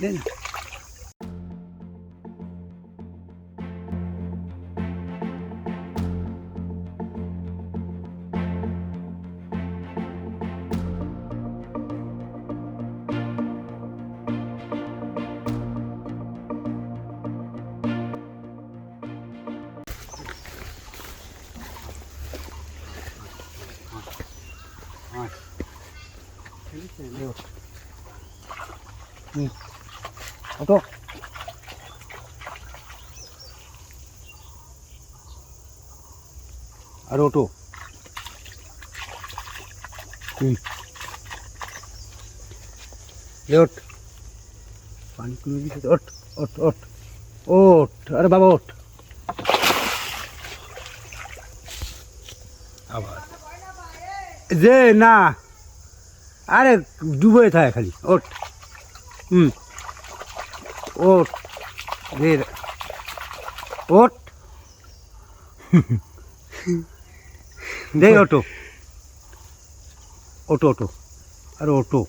でな。Thank you. ওটো আর ওটো হুম ওঠ। পানি কমে গেছে, ওঠ ওঠ ওঠ। ওঠ, আরে বাবা, ওঠ। আবার। যে, না। আরে, ডুবে থাকে খালি, ওঠ। হুম। ওঠ রে ওঠ দে অটো অটো অটো আরে অটো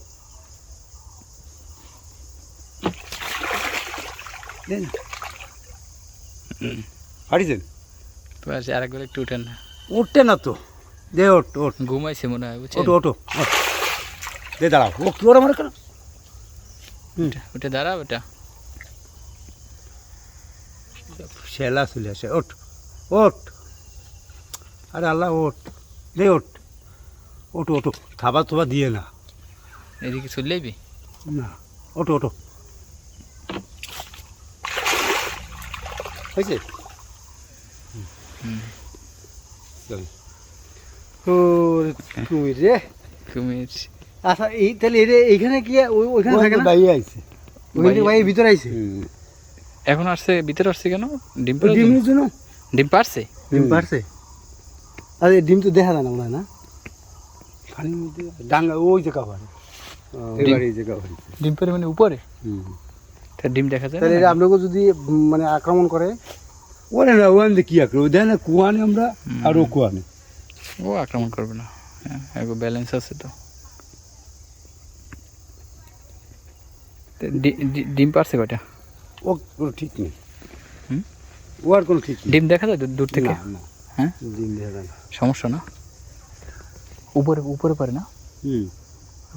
দে না হারিয়েছেন তো আছে আরেকবার একটু উঠেন না উঠতে না তো দে ওট ওট ঘুমাইছে মনে হয় বুঝছেন অটো অটো ওঠ। দে দাঁড়াও ও কি ওরা মনে কেন উঠে- উঠে দাঁড়া ওটা শেলা চলে আসে ওঠ ওঠ। আরে আল্লাহ ওঠ। দে ওঠ। ওটো ওটো খাবার থোবা দিয়ে না। এদিকে চললেইবি না। ওটো ওটো হয়েছে? কুমির রে। কুমির। আচ্ছা এই তাহলে এটা এইখানে কি ওইখানে থাকে না? বাইরে আইছে। ওইখানে বাইরে ভিতরে আইছে? এখন আসছে ভিতরে আসছে কেন? ডিম ডিমের জন্য? ডিম পারছে ডিম পারছে আরে ডিম তো দেখা যায় না মনে হয় না? পানির মধ্যে ডাঙ্গা ওই যে কাবার ডিম পারে মানে উপরে? তা ডিম দেখা যায় তাহলে আপনাকে যদি মানে আক্রমণ করে? ওরে না ওখান দিয়ে কি ওই দেয় না কুয়ানে আমরা আর ও কুয়ানে। ও আক্রমণ করবে না। হ্যাঁ একটু ব্যালেন্স আছে তো। ডিম পারছে কয়টা? ও কোনো ঠিক নেই? ও আর কোনো ঠিক নেই। ডিম দেখা যায় দূর- থেকে? না না। হ্যাঁ? দিন দেখা যায় না। সমস্যা না? উপরে উপরে পারে না? হুম।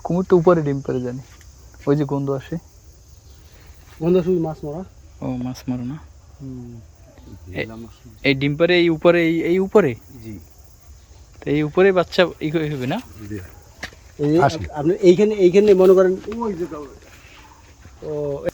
কুমির তো উপরে ডিম পারে জানি। ওই যে গন্ধ আসে। গন্ধ শুধু মাছ মরা। ও মাছ মারো না? এই ডিম পারে এই উপরে এই এই উপরে? জি। তো এই উপরে বাচ্চা ই হবে না। আপনি এইখানে এইখানে মনে করেন ওই যে ও